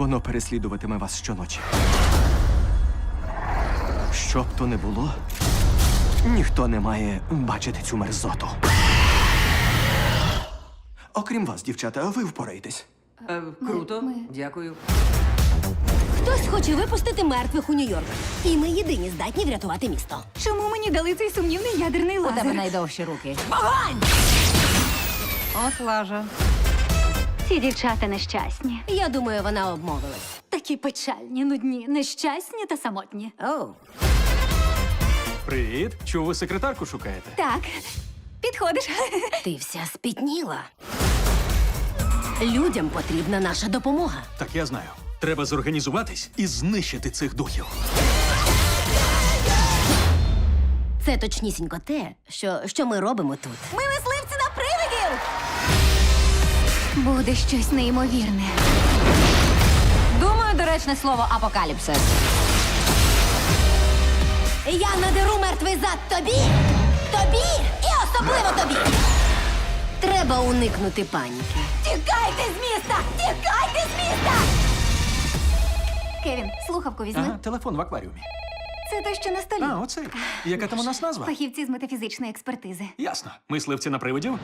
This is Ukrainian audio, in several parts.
переслідуватиме вас щоночі. Що б то не було, ніхто не має бачити цю мерзоту. Окрім вас, дівчата, ви впораєтесь. Е, круто, дякую. Хтось хоче випустити мертвих у Нью-Йорк. І ми єдині здатні врятувати місто. Чому мені дали цей сумнівний ядерний У лазер? тебе найдовші руки. Вогонь! От лажа. Ці дівчата нещасні. Я думаю, вона обмовилась. Такі печальні, нудні, нещасні та самотні. Оу. Привіт. Чув, ви секретарку шукаєте? Так, підходиш. Ти вся спітніла. Людям потрібна наша допомога. Так я знаю. Треба зорганізуватись і знищити цих духів. Це точнісінько те, що, що ми робимо тут. Ми мисливці на привидів! Буде щось неймовірне. Думаю, доречне слово апокаліпсис. Я надеру мертвий зад тобі, тобі і особливо тобі. Треба уникнути паніки. Тікайте з міста! Тікайте з міста! Кевін, слухавку візьми. Ага, телефон в акваріумі. Це те, що на столі. А, оцей. Яка там у нас назва? Фахівці з метафізичної експертизи. Ясно. Мисливці на привидів?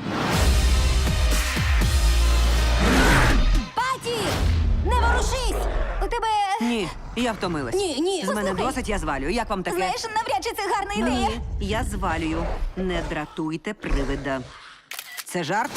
Ні, я втомилась. Ні, ні, З мене послухай. досить, я звалюю. Як вам таке? Знаєш, навряд чи це гарна ідея. Ні, я звалюю. Не дратуйте привида. Це жарт?